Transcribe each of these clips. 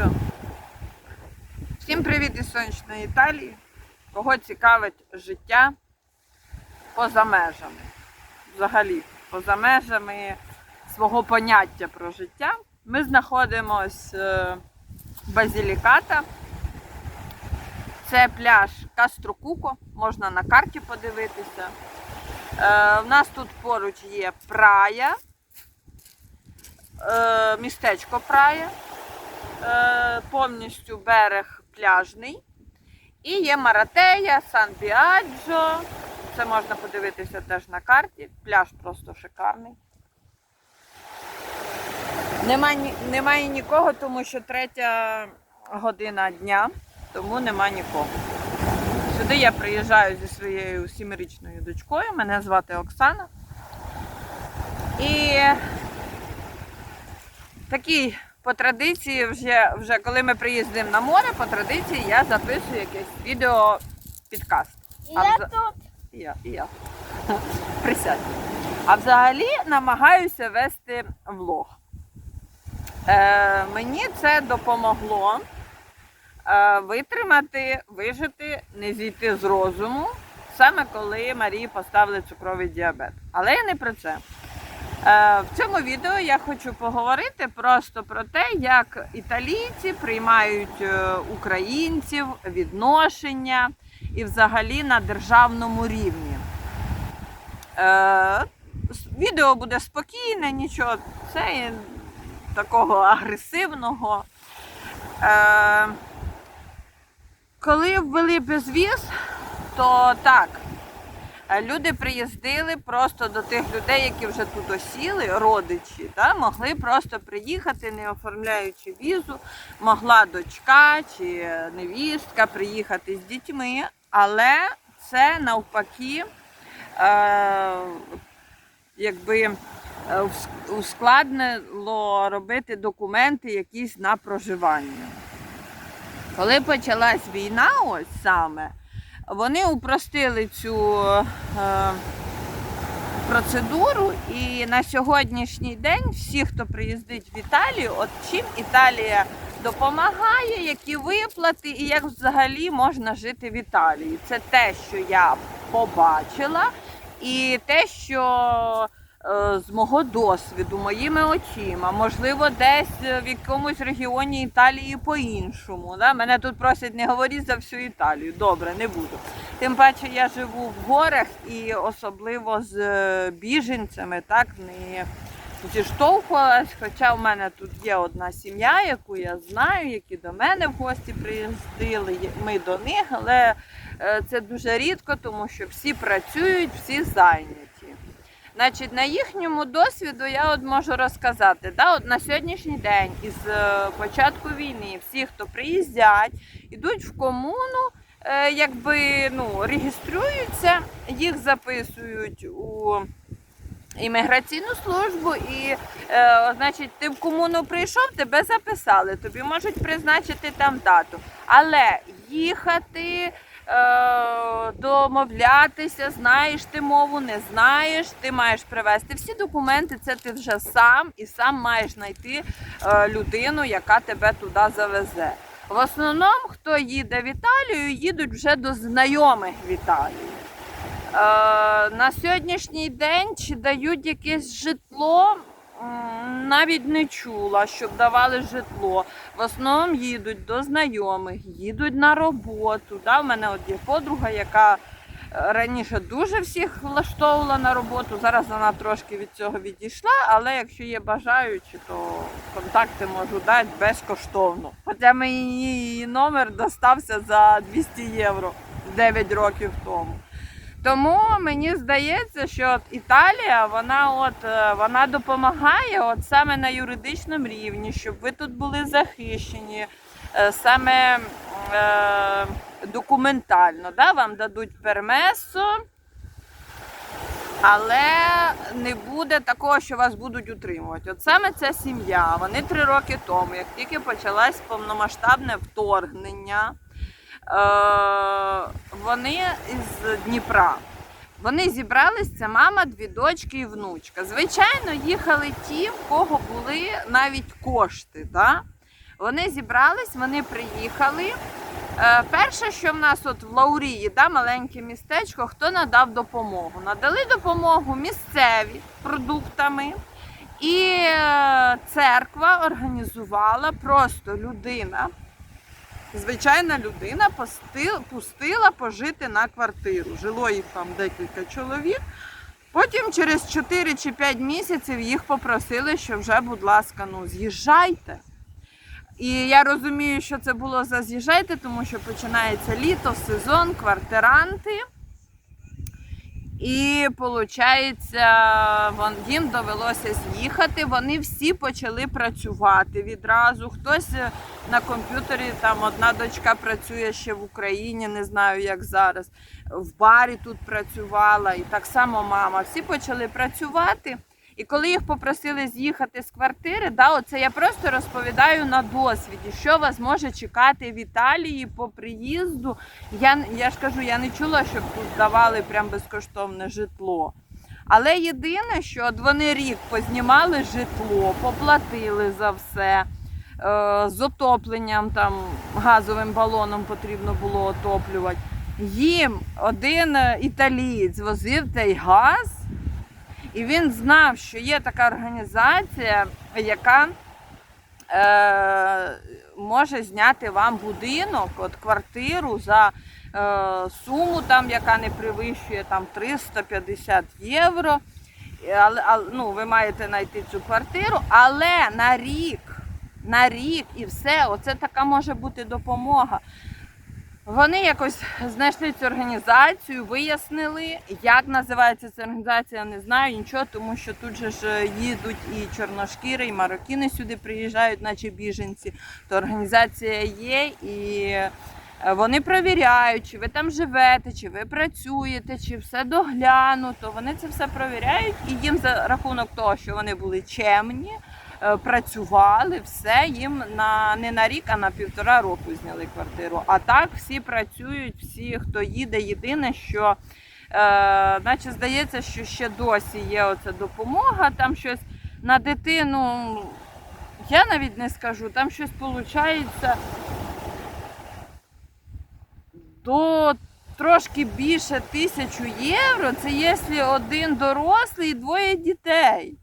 Все. Всім привіт із сонячної Італії. Кого цікавить життя поза межами. Взагалі, поза межами свого поняття про життя. Ми знаходимося в Базіліката. Це пляж Кастрокуко, можна на карті подивитися. Е, в нас тут поруч є прая, е, містечко Прая, е, повністю берег пляжний. І є Маратея, Сан Біаджо. Це можна подивитися теж на карті. Пляж просто шикарний. Немає, немає нікого, тому що третя година дня, тому нема нікого. Сюди я приїжджаю зі своєю сімирічною дочкою. Мене звати Оксана. І такий по традиції, вже, вже коли ми приїздимо на море, по традиції я записую якесь відео підкаст. А я вза- тут. Я, я. Присядь. А взагалі намагаюся вести влог. Е, мені це допомогло е, витримати, вижити, не зійти з розуму, саме коли Марії поставили цукровий діабет. Але я не про це. Е, в цьому відео я хочу поговорити просто про те, як італійці приймають е, українців, відношення і взагалі на державному рівні. Е, відео буде спокійне, нічого це такого агресивного. Коли ввели безвіз, то так. Е, Люди приїздили просто до тих людей, які вже тут осіли, родичі, та, могли просто приїхати, не оформляючи візу. Могла дочка чи невістка приїхати з дітьми, але це навпаки е, якби е, ускладнило робити документи якісь на проживання. Коли почалась війна, ось саме, вони упростили цю е, процедуру, і на сьогоднішній день всі, хто приїздить в Італію, от чим Італія допомагає, які виплати і як взагалі можна жити в Італії. Це те, що я побачила, і те, що з мого досвіду, моїми очима, можливо, десь в якомусь регіоні Італії по-іншому. Да? Мене тут просять не говорити за всю Італію. Добре, не буду. Тим паче я живу в горах і особливо з е, біженцями, так не зіштовхувалась. Хоча в мене тут є одна сім'я, яку я знаю, які до мене в гості приїздили. Ми до них, але е, це дуже рідко, тому що всі працюють, всі зайняті. Значить, на їхньому досвіду я от можу розказати, да, от на сьогоднішній день із е, початку війни всі, хто приїздять, йдуть в комуну, е, якби ну, реєструються, їх записують у імміграційну службу, і е, значить, ти в комуну прийшов, тебе записали, тобі можуть призначити там дату. Але їхати. Е, Домовлятися, знаєш ти мову, не знаєш, ти маєш привезти всі документи, це ти вже сам і сам маєш знайти е, людину, яка тебе туди завезе. В основному, хто їде в Італію, їдуть вже до знайомих в Італії. Е, на сьогоднішній день чи дають якесь житло, навіть не чула, щоб давали житло. В основному їдуть до знайомих, їдуть на роботу. Да? У мене от є подруга, яка е, раніше дуже всіх влаштовувала на роботу. Зараз вона трошки від цього відійшла, але якщо є бажаючі, то контакти можу дати безкоштовно. Хоча мені її номер достався за 200 євро 9 років тому. Тому мені здається, що от Італія вона от е, вона допомагає от саме на юридичному рівні, щоб ви тут були захищені, е, саме е, документально. Да? Вам дадуть пермесо, але не буде такого, що вас будуть утримувати. От саме ця сім'я. Вони три роки тому, як тільки почалось повномасштабне вторгнення. Е, вони із Дніпра. Вони зібрались, це мама, дві дочки і внучка. Звичайно, їхали ті, в кого були навіть кошти. Да? Вони зібрались, вони приїхали. Е, Перше, що в нас от в Лаурії, да, маленьке містечко, хто надав допомогу? Надали допомогу місцеві продуктами. І е, церква організувала просто людина, звичайна людина пустила, пожити на квартиру. Жило їх там декілька чоловік. Потім через 4 чи 5 місяців їх попросили, що вже, будь ласка, ну з'їжджайте. І я розумію, що це було за з'їжджайте, тому що починається літо, сезон, квартиранти. І виходить, їм довелося з'їхати. Вони всі почали працювати відразу. Хтось е, на комп'ютері, там одна дочка працює ще в Україні, не знаю як зараз. В барі тут працювала, і так само мама. Всі почали працювати. І коли їх попросили з'їхати з квартири, да, оце я просто розповідаю на досвіді, що вас може чекати в Італії по приїзду. Я, я ж кажу, я не чула, щоб тут давали прям безкоштовне житло. Але єдине, що от вони рік познімали житло, поплатили за все. Е, з отопленням там газовим балоном потрібно було отоплювати. Їм один е, італієць возив цей газ. І він знав, що є така організація, яка е, може зняти вам будинок, от квартиру за е, суму, там, яка не перевищує там, 350 євро. Але, але, ну, ви маєте знайти цю квартиру, але на рік, на рік і все, оце така може бути допомога. Вони якось знайшли цю організацію, вияснили, як називається ця організація, не знаю нічого, тому що тут же ж їдуть і чорношкіри, і марокіни сюди приїжджають, наче біженці. То організація є і е, вони перевіряють, чи ви там живете, чи ви працюєте, чи все доглянуто. Вони це все перевіряють, і їм за рахунок того, що вони були чемні. Е, Працювали все їм на не на рік, а на півтора року зняли квартиру. А так всі працюють, всі, хто їде. Єдине, що е, наче здається, що ще досі є оця допомога. Там щось на дитину. Я навіть не скажу, там щось виходить до трошки більше тисячу євро. Це якщо один дорослий і двоє дітей.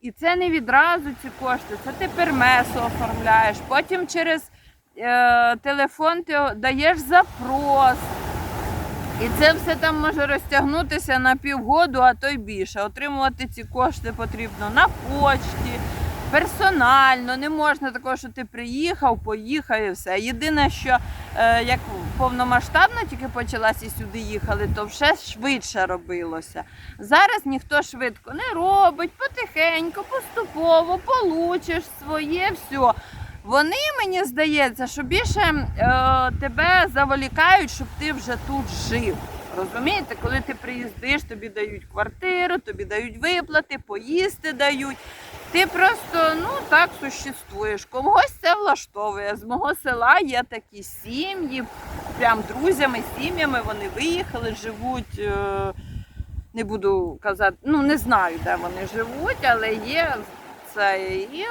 І це не відразу ці кошти, це ти пермесу оформляєш. Потім через е, телефон ти даєш запрос. І це все там може розтягнутися на півгоду, а то й більше. Отримувати ці кошти потрібно на почті, персонально. Не можна такого, що ти приїхав, поїхав і все. Єдине, що е, як повномасштабно тільки почалася і сюди їхали, то все швидше робилося. Зараз ніхто швидко не робить, потихеньку, поступово, получиш своє все. Вони, мені здається, що більше е, тебе заволікають, щоб ти вже тут жив. Розумієте, коли ти приїздиш, тобі дають квартиру, тобі дають виплати, поїсти дають. Ти просто ну так существуєш. Когось це влаштовує. З мого села є такі сім'ї, прям друзями, сім'ями вони виїхали, живуть. Е, не буду казати, ну не знаю, де вони живуть, але є це і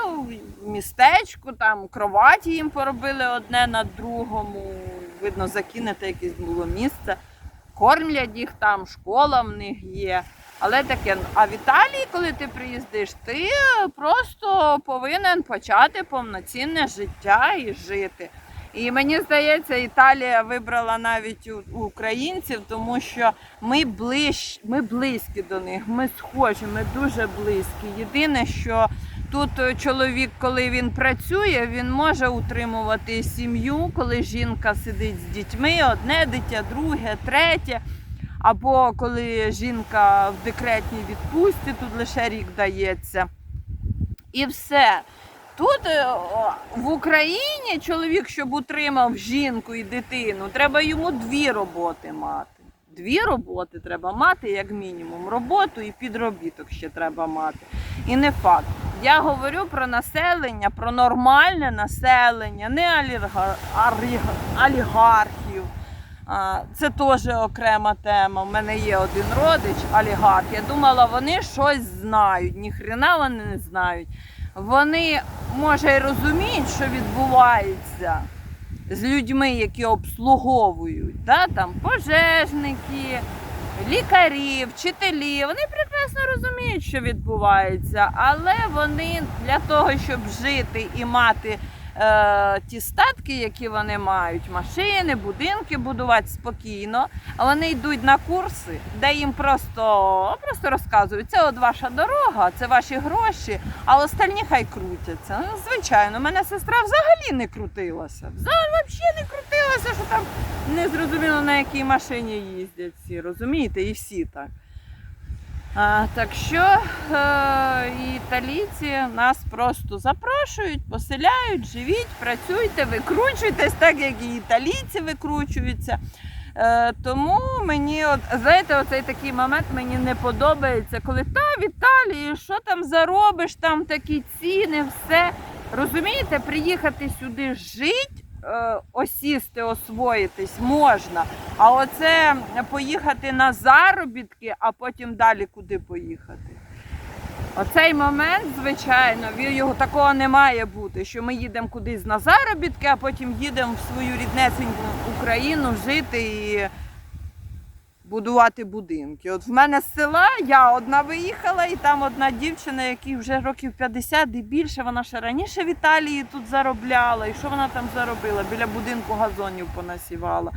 в містечку, там кроваті їм поробили одне на другому. Видно, закинете якесь було місце. Кормлять їх там, школа в них є. Але таке, а в Італії, коли ти приїздиш, ти просто повинен почати повноцінне життя і жити. І мені здається, Італія вибрала навіть у, українців, тому що ми ближ, ми близькі до них, ми схожі, ми дуже близькі. Єдине, що тут чоловік, коли він працює, він може утримувати сім'ю, коли жінка сидить з дітьми, одне дитя, друге, третє. Або коли жінка в декретній відпустці, тут лише рік дається. І все. Тут е, в Україні чоловік, щоб утримав жінку і дитину, треба йому дві роботи мати. Дві роботи треба мати, як мінімум. Роботу і підробіток ще треба мати. І не факт. Я говорю про населення, про нормальне населення, не оліга- олігархів. Це теж окрема тема. У мене є один родич, олігарх. Я думала, вони щось знають. Ніхрена вони не знають. вони може і розуміють, що відбувається з людьми, які обслуговують, да? там пожежники, лікарі, вчителі. Вони прекрасно розуміють, що відбувається, але вони для того, щоб жити і мати е, ті статки, які вони мають, машини, будинки будувати спокійно, а вони йдуть на курси, де їм просто, просто розказують, це от ваша дорога, це ваші гроші, а остальні хай крутяться. Ну, звичайно, мене сестра взагалі не крутилася. Взагалі не крутилася, що там не зрозуміло на якій машині їздять всі, розумієте, і всі так. Так що е, італійці нас просто запрошують, поселяють, живіть, працюйте, викручуйтесь так, як і італійці викручуються. Е, тому мені, от, знаєте, оцей такий момент мені не подобається, коли та в Італії, що там заробиш, там такі ціни, все. Розумієте, приїхати сюди жити, осісти, освоїтись можна. А оце поїхати на заробітки, а потім далі куди поїхати. Оцей момент, звичайно, його такого не має бути, що ми їдемо кудись на заробітки, а потім їдемо в свою ріднесеньку Україну жити і будувати будинки. От в мене з села я одна виїхала, і там одна дівчина, якій вже років 50 і більше, вона ще раніше в Італії тут заробляла. І що вона там заробила? Біля будинку газонів понасівала.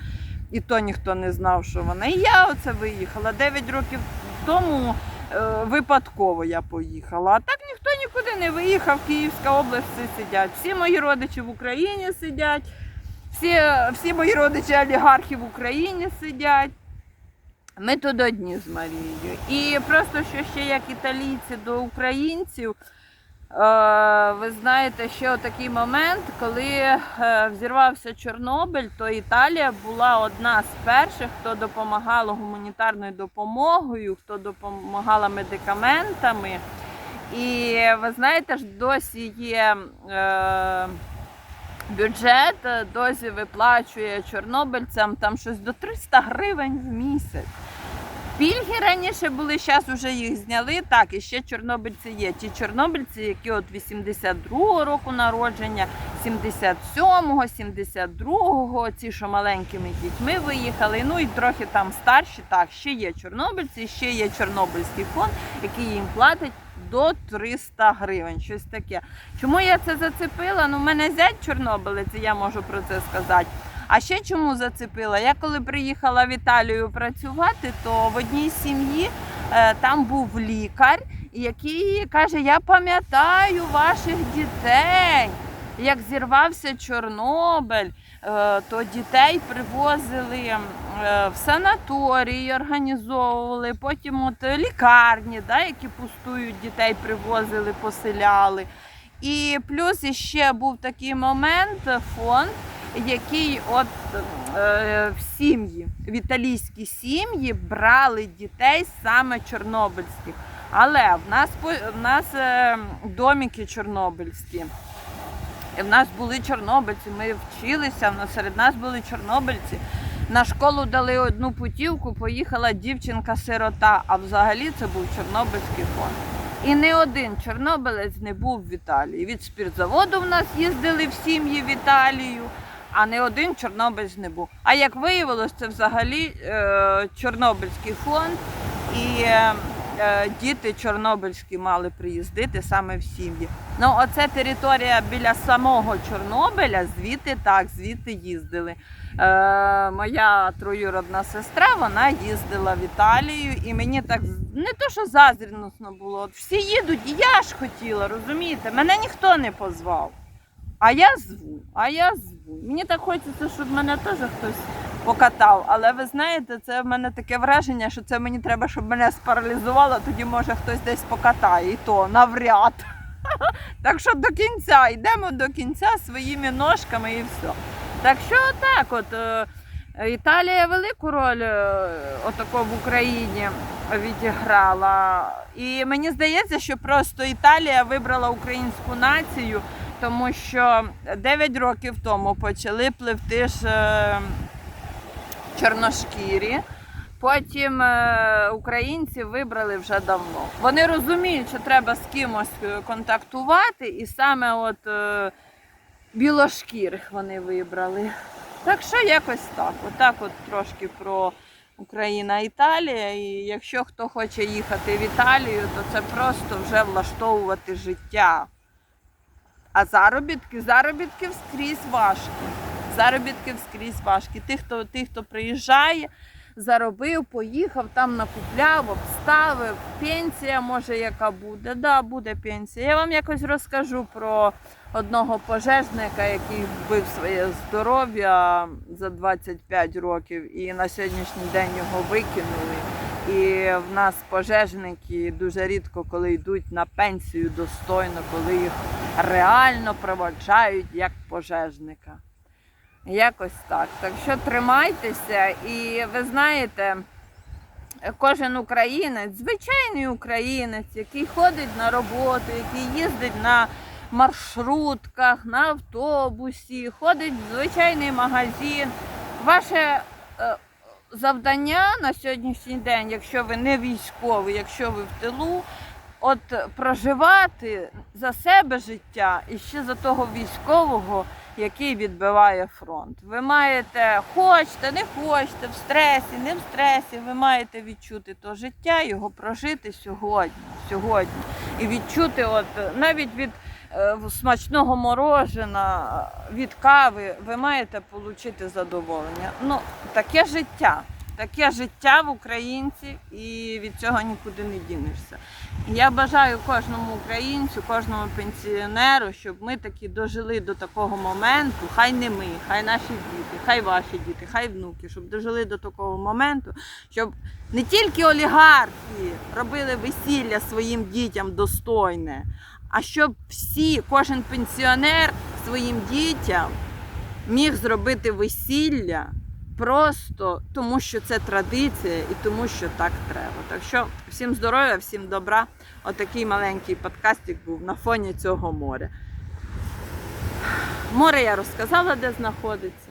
І то ніхто не знав, що вона. І я оце виїхала. 9 років тому е, випадково я поїхала. А так ніхто нікуди не виїхав. Київська область всі сидять. Всі мої родичі в Україні сидять, всі, всі мої родичі олігархи в Україні сидять. Ми тут одні з Марією. І просто що ще як італійці до українців. Е, Ви знаєте, ще такий момент, коли е, взірвався Чорнобиль, то Італія була одна з перших, хто допомагала гуманітарною допомогою, хто допомагала медикаментами. І ви знаєте, ж досі є е, бюджет, досі виплачує чорнобильцям там щось до 300 гривень в місяць. Пільги раніше були, зараз вже їх зняли. Так, і ще чорнобильці є. Ті чорнобильці, які от 82-го року народження, 77-го, 72-го, ці, що маленькими дітьми виїхали. Ну і трохи там старші. Так, ще є чорнобильці, ще є Чорнобильський фонд, який їм платить до 300 гривень. Щось таке. Чому я це зацепила? Ну, в мене зять чорнобилець, я можу про це сказати. А ще чому зацепила? Я коли приїхала в Італію працювати, то в одній сім'ї е, там був лікар, який каже: Я пам'ятаю ваших дітей. Як зірвався Чорнобиль, е, то дітей привозили е, в санаторії, організовували, потім от лікарні, да, які пустують, дітей привозили, поселяли. І плюс іще був такий момент, фонд, який от е, в сім'ї, в італійські сім'ї брали дітей саме чорнобильських. Але в нас в нас е, домики чорнобильські. І в нас були чорнобильці, ми вчилися, серед нас були чорнобильці. На школу дали одну путівку, поїхала дівчинка-сирота, а взагалі це був Чорнобильський фонд. І не один чорнобилець не був в Італії. Від спіртзаводу в нас їздили в сім'ї в Італію, а не один чорнобилець не був. А як виявилось, це взагалі е, Чорнобильський фонд і е, е, діти чорнобильські мали приїздити саме в сім'ї. Ну, оце територія біля самого Чорнобиля, звідти так, звідти їздили. Е, моя троюродна сестра, вона їздила в Італію, і мені так не то, що заздрісно було. Всі їдуть, і я ж хотіла, розумієте? Мене ніхто не позвав. А я зву, а я зву. Мені так хочеться, щоб мене теж хтось покатав. Але ви знаєте, це в мене таке враження, що це мені треба, щоб мене спаралізувало, тоді може хтось десь покатає, і то навряд. Так що до кінця, йдемо до кінця своїми ножками і все. Так що так, от е, Італія велику роль е, отако в Україні відіграла. І мені здається, що просто Італія вибрала українську націю, тому що 9 років тому почали пливти ж е, чорношкірі. Потім е, українці вибрали вже давно. Вони розуміють, що треба з кимось е, контактувати, і саме от білошкірих вони вибрали. Так що якось так. Отак от трошки про Україна, Італія. І якщо хто хоче їхати в Італію, то це просто вже влаштовувати життя. А заробітки, заробітки вскрізь важкі. Заробітки вскрізь важкі. Тих, хто, тих, хто приїжджає, заробив, поїхав, там накупляв, обставив. Пенсія може яка буде. Да, буде пенсія. Я вам якось розкажу про одного пожежника, який вбив своє здоров'я за 25 років, і на сьогоднішній день його викинули. І в нас пожежники дуже рідко, коли йдуть на пенсію достойно, коли їх реально проводжають як пожежника. Якось так. Так що тримайтеся, і ви знаєте, кожен українець, звичайний українець, який ходить на роботу, який їздить на маршрутках, на автобусі, ходить в звичайний магазин. Ваше е, завдання на сьогоднішній день, якщо ви не військовий, якщо ви в тилу, от проживати за себе життя і ще за того військового, який відбиває фронт. Ви маєте, хочете, не хочете, в стресі, не в стресі, ви маєте відчути то життя, його прожити сьогодні, сьогодні. І відчути, от навіть від смачного морожена, від кави, ви маєте отримати задоволення. Ну, таке життя. Таке життя в українців і від цього нікуди не дінешся. Я бажаю кожному українцю, кожному пенсіонеру, щоб ми таки дожили до такого моменту, хай не ми, хай наші діти, хай ваші діти, хай внуки, щоб дожили до такого моменту, щоб не тільки олігархи робили весілля своїм дітям достойне, а щоб всі, кожен пенсіонер своїм дітям міг зробити весілля просто тому, що це традиція і тому, що так треба. Так що всім здоров'я, всім добра. Отакий маленький подкастик був на фоні цього моря. Море я розказала, де знаходиться.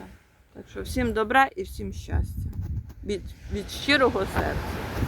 Так що всім добра і всім щастя. Від, від щирого серця.